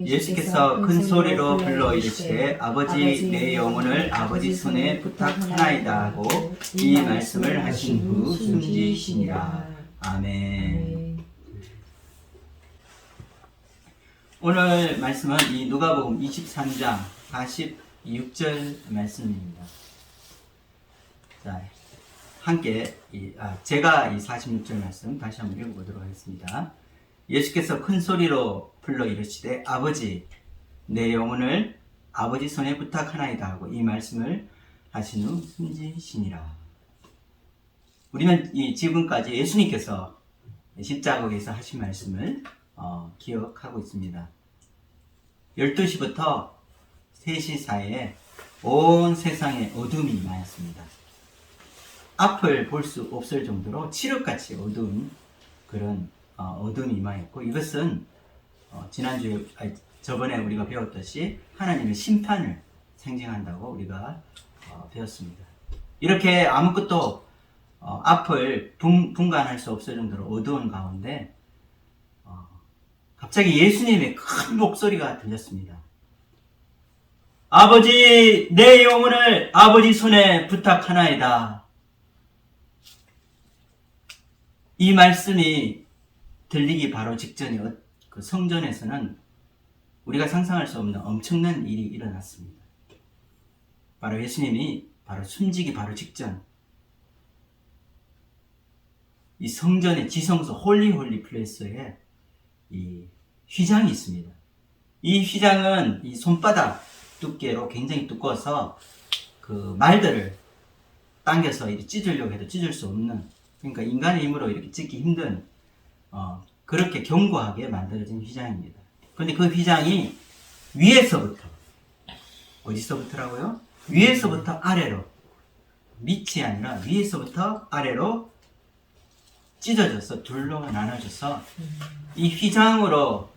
예수께서 큰 소리로 불러 이르시되 아버지 내 영혼을 아버지 손에 부탁하나이다 하고 이 말씀을 하신 후 숨지시니라. 아멘. 오늘 말씀은 이 누가복음 23장 46절 말씀입니다. 자, 함께 이, 아, 제가 이 46절 말씀 다시 한번 읽어보도록 하겠습니다. 예수께서 큰 소리로 불러 이르시되 아버지 내 영혼을 아버지 손에 부탁하나이다 하고 이 말씀을 하신 후 숨지시니라. 우리는 이 지금까지 예수님께서 십자가에서 하신 말씀을 어, 기억하고 있습니다. 12시부터 3시 사이에 온 세상에 어둠이 임하였습니다. 앞을 볼 수 없을 정도로 칠흑같이 어두운 그런 어, 어둠이 임하였고 이것은 어, 지난주에 저번에 우리가 배웠듯이 하나님의 심판을 상징한다고 우리가 어, 배웠습니다. 이렇게 아무것도 어, 앞을 분, 분간할 수 없을 정도로 어두운 가운데 어, 갑자기 예수님의 큰 목소리가 들렸습니다. 아버지 내 영혼을 아버지 손에 부탁하나이다. 이 말씀이 들리기 바로 직전에 어- 그 성전에서는 우리가 상상할 수 없는 엄청난 일이 일어났습니다. 바로 예수님이 바로 숨지기 바로 직전 이 성전의 지성소 홀리 홀리 플레이스에 이 휘장이 있습니다. 이 휘장은 이 손바닥 두께로 굉장히 두꺼워서 그 말들을 당겨서 이렇게 찢으려고 해도 찢을 수 없는 그러니까 인간의 힘으로 이렇게 찢기 힘든 어, 그렇게 견고하게 만들어진 휘장입니다. 근데 그 휘장이 위에서부터 어디서부터라고요? 위에서부터 아래로 밑이 아니라 위에서부터 아래로 찢어져서 둘로 나눠져서 이 휘장으로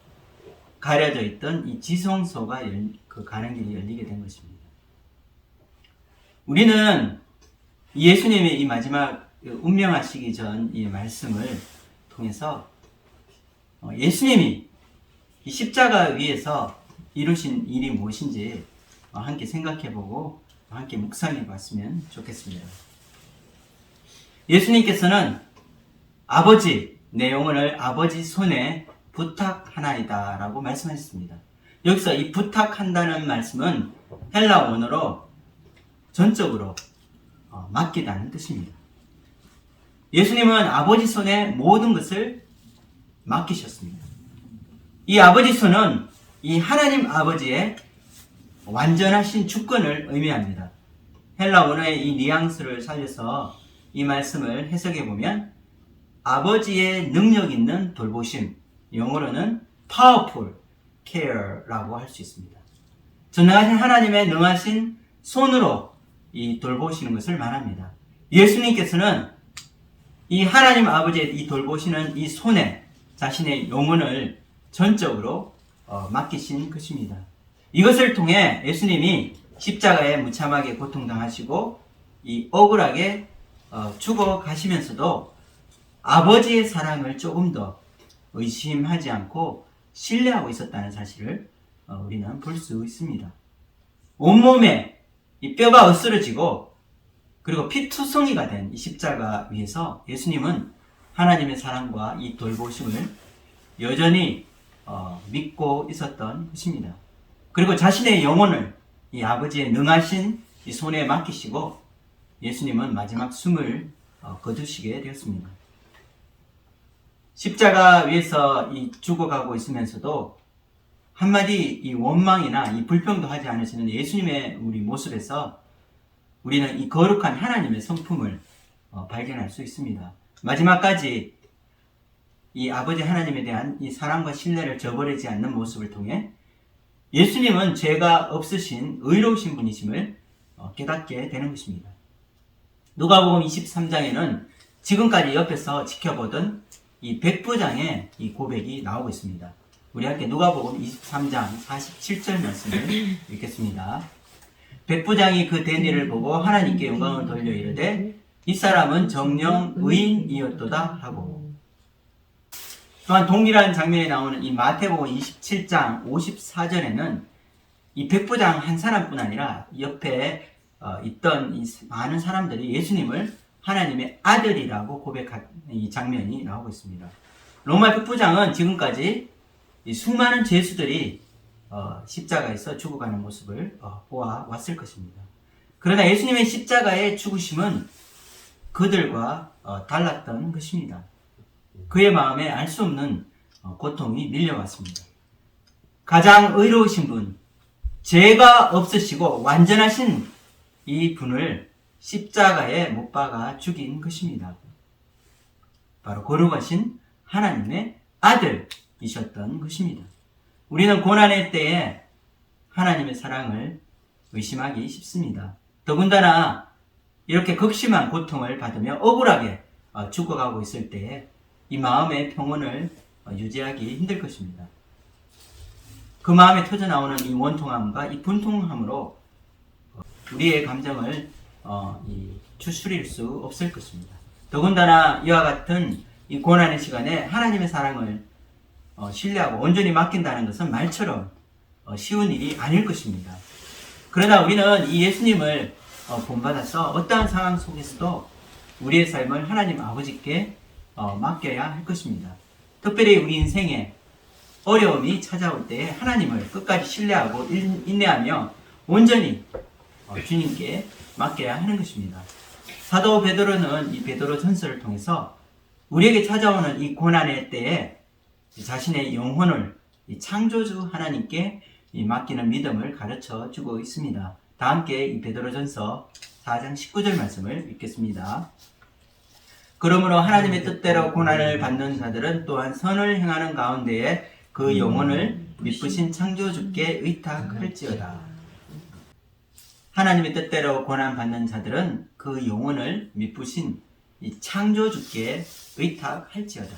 가려져 있던 이 지성소가 열- 그 가는 길이 열리게 된 것입니다. 우리는 예수님의 이 마지막 운명하시기 전 이 말씀을 통해서 어, 예수님이 이 십자가 위에서 이루신 일이 무엇인지 어, 함께 생각해보고 함께 묵상해봤으면 좋겠습니다. 예수님께서는 아버지 내 영혼을 아버지 손에 부탁하나이다 라고 말씀하셨습니다. 여기서 이 부탁한다는 말씀은 헬라 원어로 전적으로 어, 맡기다는 뜻입니다. 예수님은 아버지 손에 모든 것을 맡기셨습니다. 이 아버지 손은 이 하나님 아버지의 완전하신 주권을 의미합니다. 헬라 원어의 이 뉘앙스를 살려서 이 말씀을 해석해 보면 아버지의 능력 있는 돌보심, 영어로는 powerful care라고 할 수 있습니다. 전능하신 하나님의 능하신 손으로 이 돌보시는 것을 말합니다. 예수님께서는 이 하나님 아버지의 이 돌보시는 이 손에 자신의 영혼을 전적으로 어, 맡기신 것입니다. 이것을 통해 예수님이 십자가에 무참하게 고통당하시고 이 억울하게 어, 죽어 가시면서도 아버지의 사랑을 조금 더 의심하지 않고 신뢰하고 있었다는 사실을 어, 우리는 볼 수 있습니다. 온몸에 이 뼈가 으스러지고 그리고 피투성이가 된 이 십자가 위에서 예수님은 하나님의 사랑과 이 돌보심을 여전히 어, 믿고 있었던 것입니다. 그리고 자신의 영혼을 이 아버지의 능하신 이 손에 맡기시고 예수님은 마지막 숨을 어, 거두시게 되었습니다. 십자가 위에서 이 죽어가고 있으면서도 한마디 이 원망이나 이 불평도 하지 않으시는 예수님의 우리 모습에서 우리는 이 거룩한 하나님의 성품을 어, 발견할 수 있습니다. 마지막까지 이 아버지 하나님에 대한 이 사랑과 신뢰를 저버리지 않는 모습을 통해 예수님은 죄가 없으신 의로우신 분이심을 어, 깨닫게 되는 것입니다. 누가복음 23장에는 지금까지 옆에서 지켜보던 이 백부장의 이 고백이 나오고 있습니다. 우리 함께 누가복음 23장 47절 말씀을 읽겠습니다. 백부장이 그 된 일을 보고 하나님께 영광을 돌려 이르되 이 사람은 정령 의인이었도다 하고 또한 동일한 장면에 나오는 이 마태복음 27장 54절에는 이 백부장 한 사람뿐 아니라 옆에 어, 있던 이 많은 사람들이 예수님을 하나님의 아들이라고 고백한 이 장면이 나오고 있습니다. 로마 백부장은 지금까지 이 수많은 죄수들이 어, 십자가에서 죽어가는 모습을 어, 보아왔을 것입니다. 그러나 예수님의 십자가의 죽으심은 그들과 어, 달랐던 것입니다. 그의 마음에 알 수 없는 어, 고통이 밀려왔습니다. 가장 의로우신 분, 죄가 없으시고 완전하신 이 분을 십자가에 못 박아 죽인 것입니다. 바로 거룩하신 하나님의 아들이셨던 것입니다. 우리는 고난의 때에 하나님의 사랑을 의심하기 쉽습니다. 더군다나 이렇게 극심한 고통을 받으며 억울하게 어, 죽어가고 있을 때에 이 마음의 평온을 어, 유지하기 힘들 것입니다. 그 마음에 터져 나오는 이 원통함과 이 분통함으로 어, 우리의 감정을 추스릴 수 없을 것입니다. 더군다나 이와 같은 이 고난의 시간에 하나님의 사랑을 어, 신뢰하고 온전히 맡긴다는 것은 말처럼 어, 쉬운 일이 아닐 것입니다. 그러나 우리는 이 예수님을 어, 본받아서 어떠한 상황 속에서도 우리의 삶을 하나님 아버지께 어, 맡겨야 할 것입니다. 특별히 우리 인생에 어려움이 찾아올 때 하나님을 끝까지 신뢰하고 인- 인내하며 온전히 어, 주님께 맡겨야 하는 것입니다. 사도 베드로는 이 베드로 전설을 통해서 우리에게 찾아오는 이 고난의 때에 자신의 영혼을 이 창조주 하나님께 이 맡기는 믿음을 가르쳐 주고 있습니다. 다 함께 이 베드로전서 4장 19절 말씀을 읽겠습니다. 그러므로 하나님의 뜻대로 고난을 받는 자들은 또한 선을 행하는 가운데에 그 영혼을 미쁘신 창조주께 의탁할지어다. 하나님의 뜻대로 고난 받는 자들은 그 영혼을 미쁘신 이 창조주께 의탁할지어다.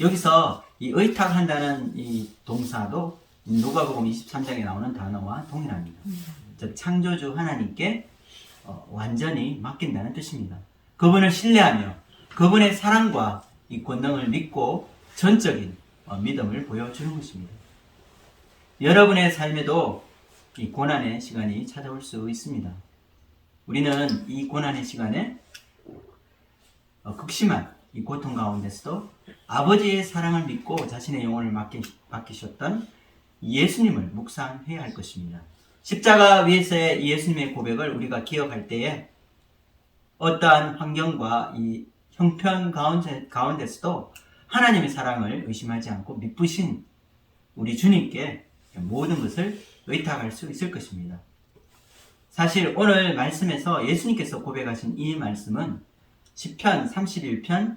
여기서 이 의탁한다는 이 동사도 누가복음 23장에 나오는 단어와 동일합니다. 즉 창조주 하나님께 어, 완전히 맡긴다는 뜻입니다. 그분을 신뢰하며 그분의 사랑과 이 권능을 믿고 전적인 어, 믿음을 보여주는 것입니다. 여러분의 삶에도 이 고난의 시간이 찾아올 수 있습니다. 우리는 이 고난의 시간에 어, 극심한 이 고통 가운데서도 아버지의 사랑을 믿고 자신의 영혼을 맡기, 맡기셨던 예수님을 묵상해야 할 것입니다. 십자가 위에서의 이 예수님의 고백을 우리가 기억할 때에 어떠한 환경과 이 형편 가운데, 가운데서도 하나님의 사랑을 의심하지 않고 믿으신 우리 주님께 모든 것을 의탁할 수 있을 것입니다. 사실 오늘 말씀에서 예수님께서 고백하신 이 말씀은 시편 31편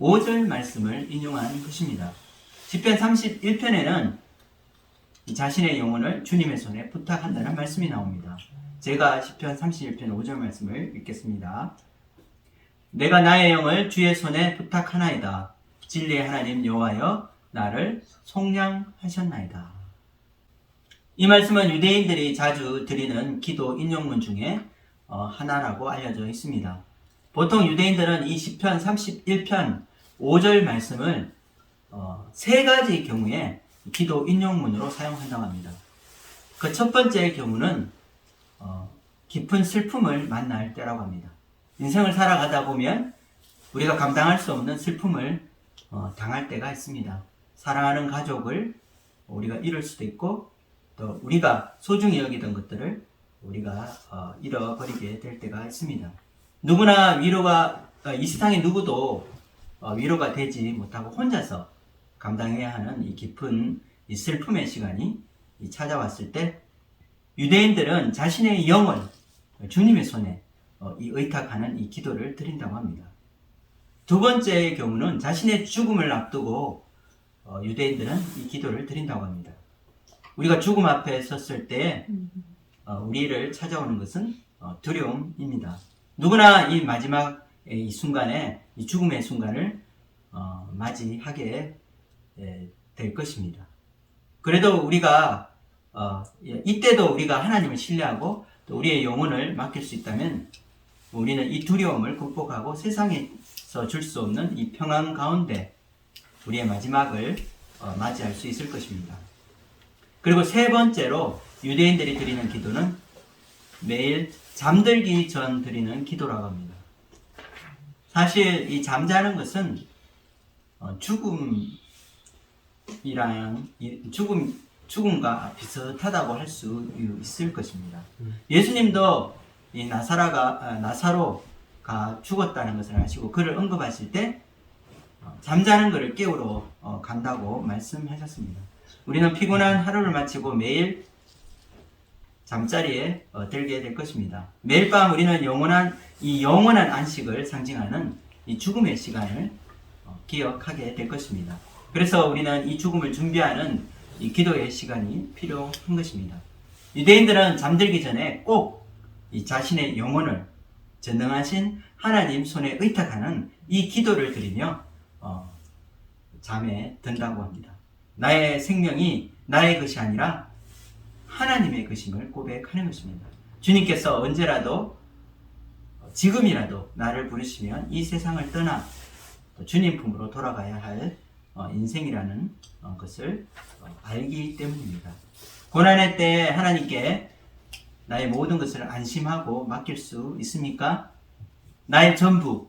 5절 말씀을 인용한 것입니다. 시편 31편에는 자신의 영혼을 주님의 손에 부탁한다는 말씀이 나옵니다. 제가 시편 31편 5절 말씀을 읽겠습니다. 내가 나의 영을 주의 손에 부탁하나이다. 진리의 하나님 여호와여 나를 속량하셨나이다. 이 말씀은 유대인들이 자주 드리는 기도 인용문 중에 어, 하나라고 알려져 있습니다. 보통 유대인들은 이 시편 31편 5절 말씀을 어, 세 가지 경우에 기도 인용문으로 사용한다고 합니다. 그 첫 번째 경우는 어, 깊은 슬픔을 만날 때라고 합니다. 인생을 살아가다 보면 우리가 감당할 수 없는 슬픔을 어, 당할 때가 있습니다. 사랑하는 가족을 우리가 잃을 수도 있고 또 우리가 소중히 여기던 것들을 우리가 어, 잃어버리게 될 때가 있습니다. 누구나 위로가 어, 이 세상에 누구도 어, 위로가 되지 못하고 혼자서 감당해야 하는 이 깊은 이 슬픔의 시간이 이 찾아왔을 때 유대인들은 자신의 영을 주님의 손에 어, 이 의탁하는 이 기도를 드린다고 합니다. 두 번째의 경우는 자신의 죽음을 앞두고 어, 유대인들은 이 기도를 드린다고 합니다. 우리가 죽음 앞에 섰을 때 어, 우리를 찾아오는 것은 어, 두려움입니다. 누구나 이 마지막 이 순간에 이 죽음의 순간을 어, 맞이하게 예, 될 것입니다. 그래도 우리가 어, 예, 이때도 우리가 하나님을 신뢰하고 또 우리의 영혼을 맡길 수 있다면 우리는 이 두려움을 극복하고 세상에서 줄 수 없는 이 평안 가운데 우리의 마지막을 어, 맞이할 수 있을 것입니다. 그리고 세 번째로 유대인들이 드리는 기도는 매일 잠들기 전 드리는 기도라고 합니다. 사실 이 잠자는 것은 어, 죽음이랑 이- 죽음 죽음과 비슷하다고 할 수 있을 것입니다. 예수님도 이 나사라가 아, 나사로가 죽었다는 것을 아시고 그를 언급하실 때 어, 잠자는 것을 깨우러 어, 간다고 말씀하셨습니다. 우리는 피곤한 하루를 마치고 매일 잠자리에 어, 들게 될 것입니다. 매일 밤 우리는 영원한 이 영원한 안식을 상징하는 이 죽음의 시간을 어, 기억하게 될 것입니다. 그래서 우리는 이 죽음을 준비하는 이 기도의 시간이 필요한 것입니다. 유대인들은 잠들기 전에 꼭 이 자신의 영혼을 전능하신 하나님 손에 의탁하는 이 기도를 드리며 어, 잠에 든다고 합니다. 나의 생명이 나의 것이 아니라 하나님의 것임을 고백하는 것입니다. 주님께서 언제라도 어, 지금이라도 나를 부르시면 이 세상을 떠나 또 주님 품으로 돌아가야 할 어, 인생이라는 어, 것을 어, 알기 때문입니다. 고난의 때 하나님께 나의 모든 것을 안심하고 맡길 수 있습니까? 나의 전부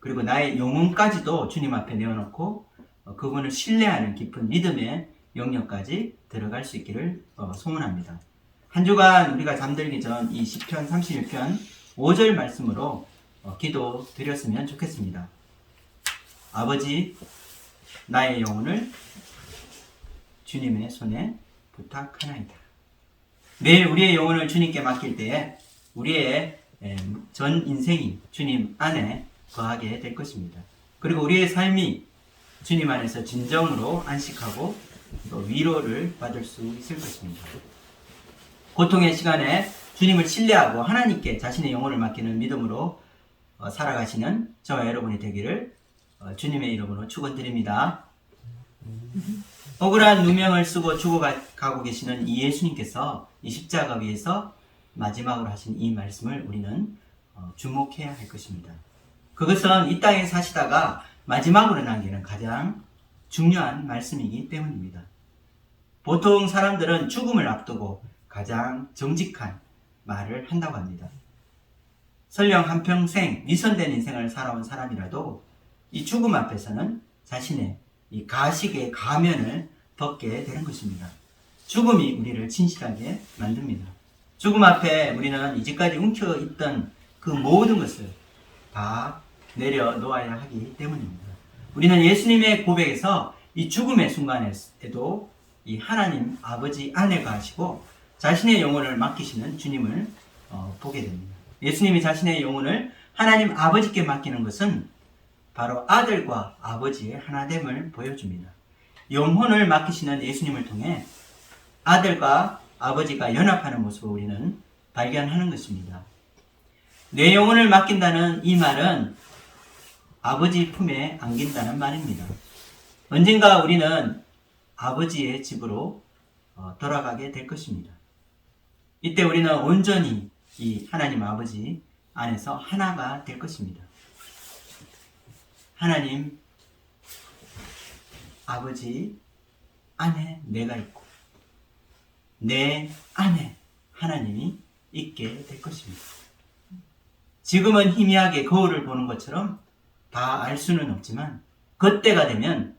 그리고 나의 영혼까지도 주님 앞에 내어놓고 어, 그분을 신뢰하는 깊은 믿음의 영역까지 들어갈 수 있기를 어, 소원합니다. 한 주간 우리가 잠들기 전이 시편 31편 5절 말씀으로 어, 기도 드렸으면 좋겠습니다. 아버지 나의 영혼을 주님의 손에 부탁하나이다. 매일 우리의 영혼을 주님께 맡길 때에 우리의 에, 전 인생이 주님 안에 거하게 될 것입니다. 그리고 우리의 삶이 주님 안에서 진정으로 안식하고 또 위로를 받을 수 있을 것입니다. 고통의 시간에 주님을 신뢰하고 하나님께 자신의 영혼을 맡기는 믿음으로 어, 살아가시는 저와 여러분이 되기를 어, 주님의 이름으로 축원드립니다. 억울한 누명을 쓰고 죽어가고 계시는 이 예수님께서 이 십자가 위에서 마지막으로 하신 이 말씀을 우리는 어, 주목해야 할 것입니다. 그것은 이 땅에 사시다가 마지막으로 남기는 가장 중요한 말씀이기 때문입니다. 보통 사람들은 죽음을 앞두고 가장 정직한 말을 한다고 합니다. 설령 한평생 미선된 인생을 살아온 사람이라도 이 죽음 앞에서는 자신의 이 가식의 가면을 벗게 되는 것입니다. 죽음이 우리를 진실하게 만듭니다. 죽음 앞에 우리는 이제까지 움켜있던 그 모든 것을 다 내려놓아야 하기 때문입니다. 우리는 예수님의 고백에서 이 죽음의 순간에도 이 하나님 아버지 안에 가시고 자신의 영혼을 맡기시는 주님을 어, 보게 됩니다. 예수님이 자신의 영혼을 하나님 아버지께 맡기는 것은 바로 아들과 아버지의 하나됨을 보여줍니다. 영혼을 맡기시는 예수님을 통해 아들과 아버지가 연합하는 모습을 우리는 발견하는 것입니다. 내 영혼을 맡긴다는 이 말은 아버지 품에 안긴다는 말입니다. 언젠가 우리는 아버지의 집으로 어, 돌아가게 될 것입니다. 이때 우리는 온전히 이 하나님 아버지 안에서 하나가 될 것입니다. 하나님 아버지 안에 내가 있고 내 안에 하나님이 있게 될 것입니다. 지금은 희미하게 거울을 보는 것처럼 다 알 수는 없지만 그때가 되면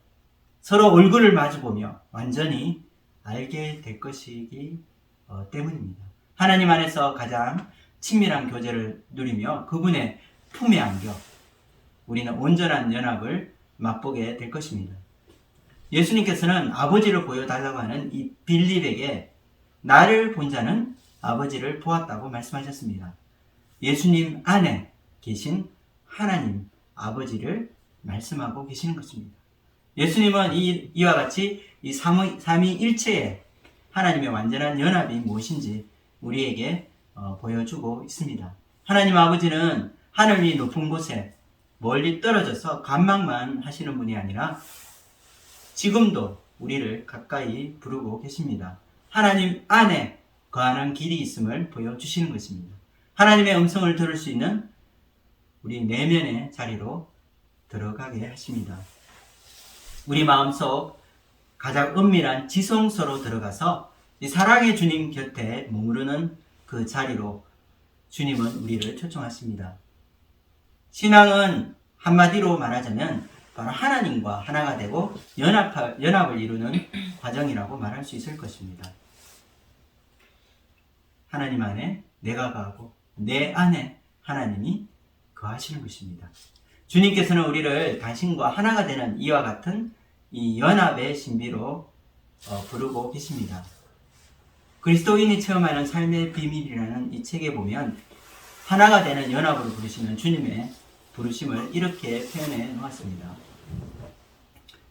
서로 얼굴을 마주보며 완전히 알게 될 것이기 어, 때문입니다. 하나님 안에서 가장 친밀한 교제를 누리며 그분의 품에 안겨 우리는 온전한 연합을 맛보게 될 것입니다. 예수님께서는 아버지를 보여달라고 하는 이 빌립에게 나를 본 자는 아버지를 보았다고 말씀하셨습니다. 예수님 안에 계신 하나님 아버지를 말씀하고 계시는 것입니다. 예수님은 이, 이와 같이 이 삼위, 삼위 일체의 하나님의 완전한 연합이 무엇인지 우리에게 어, 보여주고 있습니다. 하나님 아버지는 하늘 위 높은 곳에 멀리 떨어져서 간망만 하시는 분이 아니라 지금도 우리를 가까이 부르고 계십니다. 하나님 안에 거하는 길이 있음을 보여주시는 것입니다. 하나님의 음성을 들을 수 있는 우리 내면의 자리로 들어가게 하십니다. 우리 마음속 가장 은밀한 지성소로 들어가서 이 사랑의 주님 곁에 머무르는 그 자리로 주님은 우리를 초청하십니다. 신앙은 한마디로 말하자면 바로 하나님과 하나가 되고 연합, 연합을 이루는 과정이라고 말할 수 있을 것입니다. 하나님 안에 내가 가고 내 안에 하나님이 거하시는 것입니다. 주님께서는 우리를 당신과 하나가 되는 이와 같은 이 연합의 신비로 어, 부르고 계십니다. 그리스도인이 체험하는 삶의 비밀이라는 이 책에 보면 하나가 되는 연합으로 부르시는 주님의 부르심을 이렇게 표현해 놓았습니다.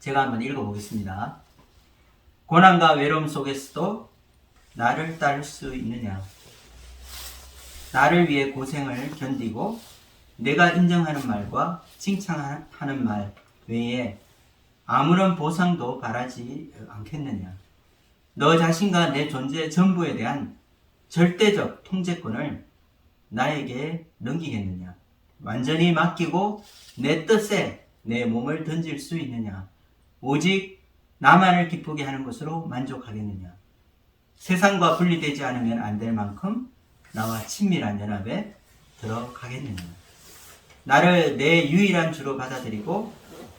제가 한번 읽어보겠습니다. 고난과 외로움 속에서도 나를 따를 수 있느냐? 나를 위해 고생을 견디고 내가 인정하는 말과 칭찬하는 말 외에 아무런 보상도 바라지 않겠느냐? 너 자신과 내 존재 전부에 대한 절대적 통제권을 나에게 넘기겠느냐? 완전히 맡기고 내 뜻에 내 몸을 던질 수 있느냐? 오직 나만을 기쁘게 하는 것으로 만족하겠느냐? 세상과 분리되지 않으면 안 될 만큼 나와 친밀한 연합에 들어가겠느냐? 나를 내 유일한 주로 받아들이고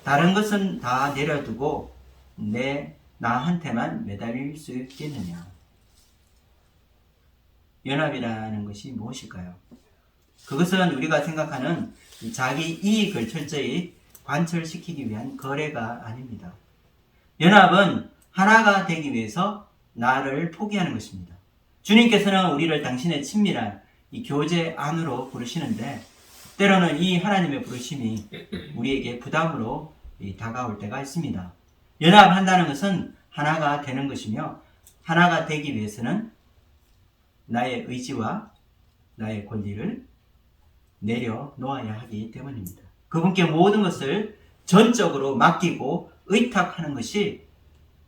다른 것은 다 내려두고 내 나한테만 매달릴 수 있겠느냐? 연합이라는 것이 무엇일까요? 그것은 우리가 생각하는 자기 이익을 철저히 관철시키기 위한 거래가 아닙니다. 연합은 하나가 되기 위해서 나를 포기하는 것입니다. 주님께서는 우리를 당신의 친밀한 이 교제 안으로 부르시는데 때로는 이 하나님의 부르심이 우리에게 부담으로 다가올 때가 있습니다. 연합한다는 것은 하나가 되는 것이며 하나가 되기 위해서는 나의 의지와 나의 권리를 내려놓아야 하기 때문입니다. 그분께 모든 것을 전적으로 맡기고 의탁하는 것이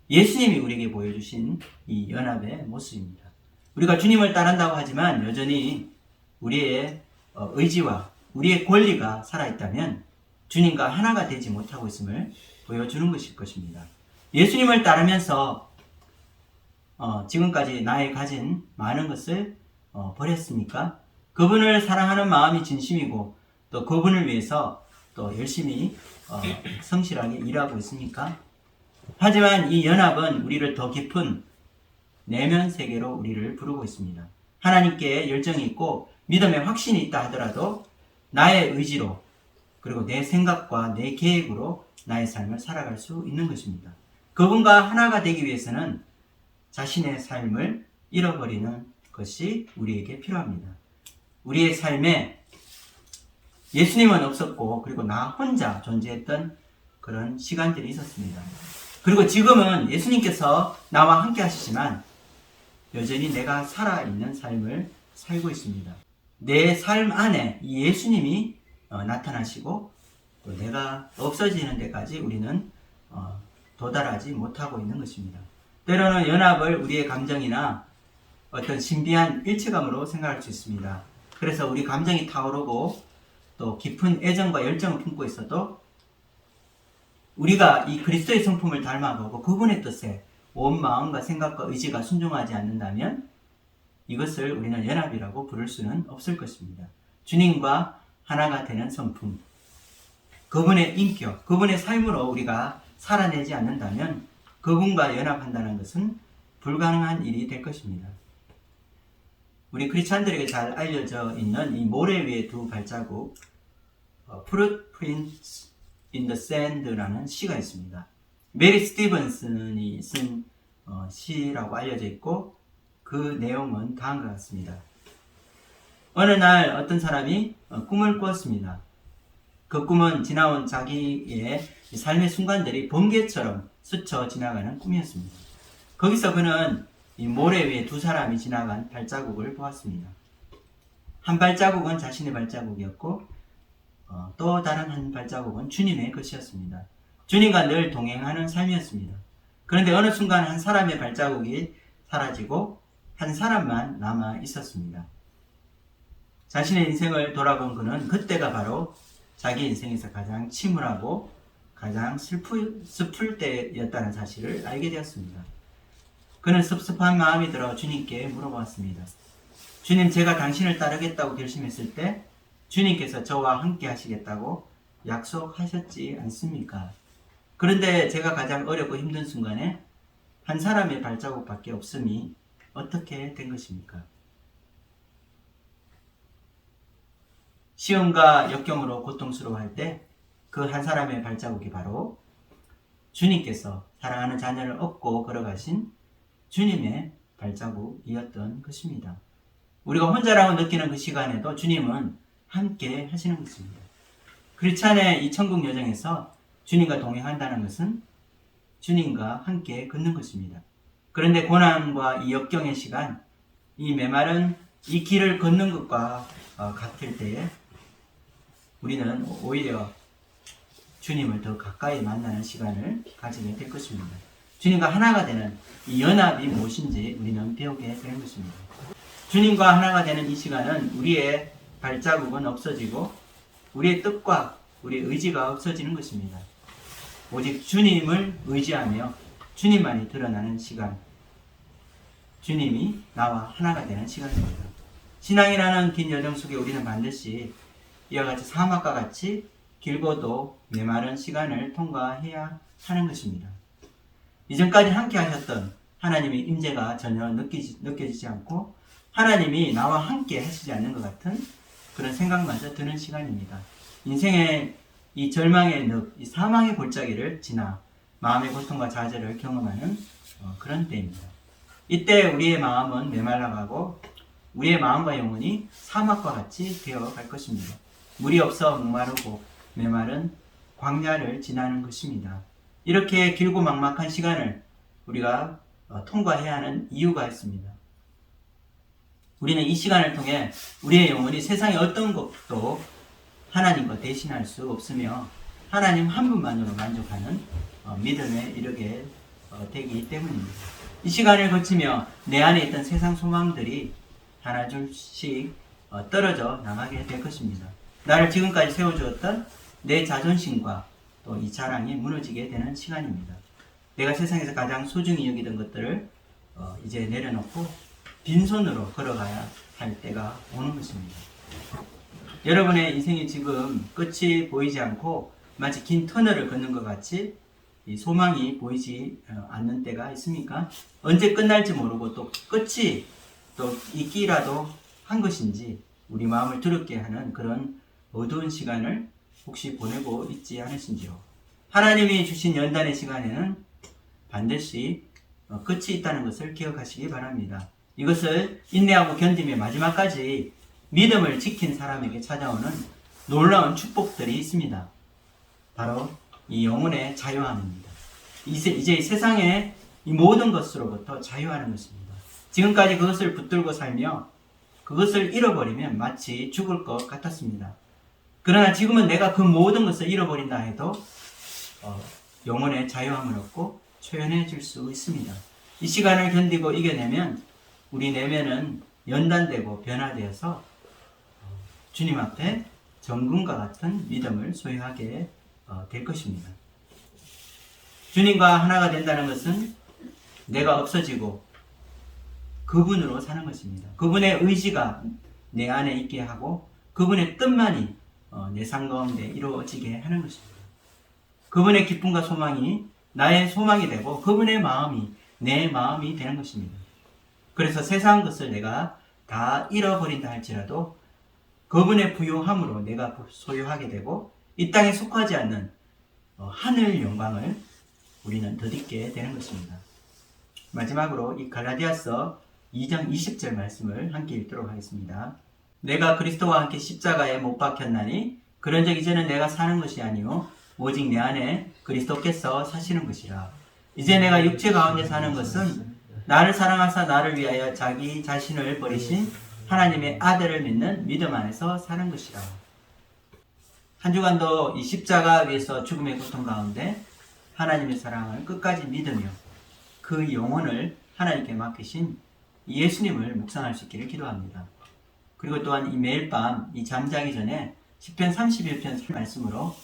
예수님이 우리에게 보여주신 이 연합의 모습입니다. 우리가 주님을 따른다고 하지만 여전히 우리의 어, 의지와 우리의 권리가 살아있다면 주님과 하나가 되지 못하고 있음을 보여주는 것일 것입니다. 예수님을 따르면서 어, 지금까지 나의 가진 많은 것을 어, 버렸습니까? 그분을 사랑하는 마음이 진심이고 또 그분을 위해서 또 열심히 어, 성실하게 일하고 있습니까? 하지만 이 연합은 우리를 더 깊은 내면 세계로 우리를 부르고 있습니다. 하나님께 열정이 있고 믿음에 확신이 있다 하더라도 나의 의지로 그리고 내 생각과 내 계획으로 나의 삶을 살아갈 수 있는 것입니다. 그분과 하나가 되기 위해서는 자신의 삶을 잃어버리는 것이 우리에게 필요합니다. 우리의 삶에 예수님은 없었고 그리고 나 혼자 존재했던 그런 시간들이 있었습니다. 그리고 지금은 예수님께서 나와 함께 하시지만 여전히 내가 살아있는 삶을 살고 있습니다. 내 삶 안에 이 예수님이 어, 나타나시고 또 내가 없어지는 데까지 우리는 어, 도달하지 못하고 있는 것입니다. 때로는 연합을 우리의 감정이나 어떤 신비한 일체감으로 생각할 수 있습니다. 그래서 우리 감정이 타오르고 또 깊은 애정과 열정을 품고 있어도 우리가 이 그리스도의 성품을 닮아가고 그분의 뜻에 온 마음과 생각과 의지가 순종하지 않는다면 이것을 우리는 연합이라고 부를 수는 없을 것입니다. 주님과 하나가 되는 성품, 그분의 인격, 그분의 삶으로 우리가 살아내지 않는다면 그분과 연합한다는 것은 불가능한 일이 될 것입니다. 우리 크리스찬들에게 잘 알려져 있는 이 모래 위에 두 발자국, 어, Footprints in the Sand라는 시가 있습니다. 메리 스티븐슨이 쓴 어, 시라고 알려져 있고 그 내용은 다음과 같습니다. 어느 날 어떤 사람이 어, 꿈을 꾸었습니다. 그 꿈은 지나온 자기의 삶의 순간들이 번개처럼 스쳐 지나가는 꿈이었습니다. 거기서 그는 이 모래 위에 두 사람이 지나간 발자국을 보았습니다. 한 발자국은 자신의 발자국이었고 어, 또 다른 한 발자국은 주님의 것이었습니다. 주님과 늘 동행하는 삶이었습니다. 그런데 어느 순간 한 사람의 발자국이 사라지고 한 사람만 남아 있었습니다. 자신의 인생을 돌아본 그는 그때가 바로 자기 인생에서 가장 침울하고 가장 슬프, 슬플 때였다는 사실을 알게 되었습니다. 그는 섭섭한 마음이 들어 주님께 물어보았습니다. 주님, 제가 당신을 따르겠다고 결심했을 때 주님께서 저와 함께 하시겠다고 약속하셨지 않습니까? 그런데 제가 가장 어렵고 힘든 순간에 한 사람의 발자국밖에 없음이 어떻게 된 것입니까? 시험과 역경으로 고통스러워할 때 그 한 사람의 발자국이 바로 주님께서 사랑하는 자녀를 업고 걸어가신 주님의 발자국이었던 것입니다. 우리가 혼자라고 느끼는 그 시간에도 주님은 함께 하시는 것입니다. 크리스찬의 이 천국 여정에서 주님과 동행한다는 것은 주님과 함께 걷는 것입니다. 그런데 고난과 이 역경의 시간, 이 메마른 이 길을 걷는 것과 어, 같을 때에 우리는 오히려 주님을 더 가까이 만나는 시간을 가지게 될 것입니다. 주님과 하나가 되는 이 연합이 무엇인지 우리는 배우게 되는 것입니다. 주님과 하나가 되는 이 시간은 우리의 발자국은 없어지고 우리의 뜻과 우리의 의지가 없어지는 것입니다. 오직 주님을 의지하며 주님만이 드러나는 시간. 주님이 나와 하나가 되는 시간입니다. 신앙이라는 긴 여정 속에 우리는 반드시 이와 같이 사막과 같이 길고도 메마른 시간을 통과해야 하는 것입니다. 이전까지 함께 하셨던 하나님의 임재가 전혀 느끼지, 느껴지지 않고 하나님이 나와 함께 하시지 않는 것 같은 그런 생각마저 드는 시간입니다. 인생의 이 절망의 늪, 이 사망의 골짜기를 지나 마음의 고통과 좌절을 경험하는 어, 그런 때입니다. 이때 우리의 마음은 메말라가고 우리의 마음과 영혼이 사막과 같이 되어 갈 것입니다. 물이 없어 목마르고 메마른 광야를 지나는 것입니다. 이렇게 길고 막막한 시간을 우리가 어, 통과해야 하는 이유가 있습니다. 우리는 이 시간을 통해 우리의 영혼이 세상의 어떤 것도 하나님과 대신할 수 없으며 하나님 한 분만으로 만족하는 어, 믿음에 이르게 어, 되기 때문입니다. 이 시간을 거치며 내 안에 있던 세상 소망들이 하나 둘씩 어, 떨어져 나가게 될 것입니다. 나를 지금까지 세워주었던 내 자존심과 또 이 자랑이 무너지게 되는 시간입니다. 내가 세상에서 가장 소중히 여기던 것들을 어, 이제 내려놓고 빈손으로 걸어가야 할 때가 오는 것입니다. 여러분의 인생이 지금 끝이 보이지 않고 마치 긴 터널을 걷는 것 같이 이 소망이 보이지 어, 않는 때가 있습니까? 언제 끝날지 모르고 또 끝이 또 있기라도 한 것인지 우리 마음을 두렵게 하는 그런 어두운 시간을 혹시 보내고 있지 않으신지요? 하나님이 주신 연단의 시간에는 반드시 어, 끝이 있다는 것을 기억하시기 바랍니다. 이것을 인내하고 견디며 마지막까지 믿음을 지킨 사람에게 찾아오는 놀라운 축복들이 있습니다. 바로 이 영혼의 자유함입니다. 이제, 이제 이 세상의 이 모든 것으로부터 자유하는 것입니다. 지금까지 그것을 붙들고 살며 그것을 잃어버리면 마치 죽을 것 같았습니다. 그러나 지금은 내가 그 모든 것을 잃어버린다 해도 어, 영혼의 자유함을 얻고 초연해질 수 있습니다. 이 시간을 견디고 이겨내면 우리 내면은 연단되고 변화되어서 어, 주님 앞에 정금과 같은 믿음을 소유하게 어, 될 것입니다. 주님과 하나가 된다는 것은 내가 없어지고 그분으로 사는 것입니다. 그분의 의지가 내 안에 있게 하고 그분의 뜻만이 어, 내삶 가운데 이루어지게 하는 것입니다. 그분의 기쁨과 소망이 나의 소망이 되고 그분의 마음이 내 마음이 되는 것입니다. 그래서 세상 것을 내가 다 잃어버린다 할지라도 그분의 부요함으로 내가 소유하게 되고 이 땅에 속하지 않는 어, 하늘 영광을 우리는 덧입게 되는 것입니다. 마지막으로 이 갈라디아서 2장 20절 말씀을 함께 읽도록 하겠습니다. 내가 그리스도와 함께 십자가에 못 박혔나니 그런적 이제는 내가 사는 것이 아니요 오직 내 안에 그리스도께서 사시는 것이라. 이제 내가 육체 가운데 사는 것은 나를 사랑하사 나를 위하여 자기 자신을 버리신 하나님의 아들을 믿는 믿음 안에서 사는 것이라. 한 주간도 이 십자가 위에서 죽음의 고통 가운데 하나님의 사랑을 끝까지 믿으며 그 영혼을 하나님께 맡기신 예수님을 묵상할 수 있기를 기도합니다. 그리고 또한 이 매일 밤 이 잠자기 전에 10편 31편 말씀으로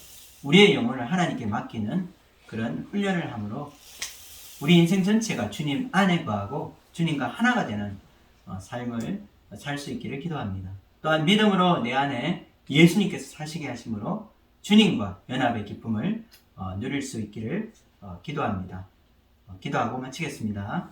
우리의 영혼을 하나님께 맡기는 그런 훈련을 함으로 우리 인생 전체가 주님 안에 거하고 주님과 하나가 되는 어, 삶을 살 수 있기를 기도합니다. 또한 믿음으로 내 안에 예수님께서 사시게 하심으로 주님과 연합의 기쁨을 어, 누릴 수 있기를 어, 기도합니다. 어, 기도하고 마치겠습니다.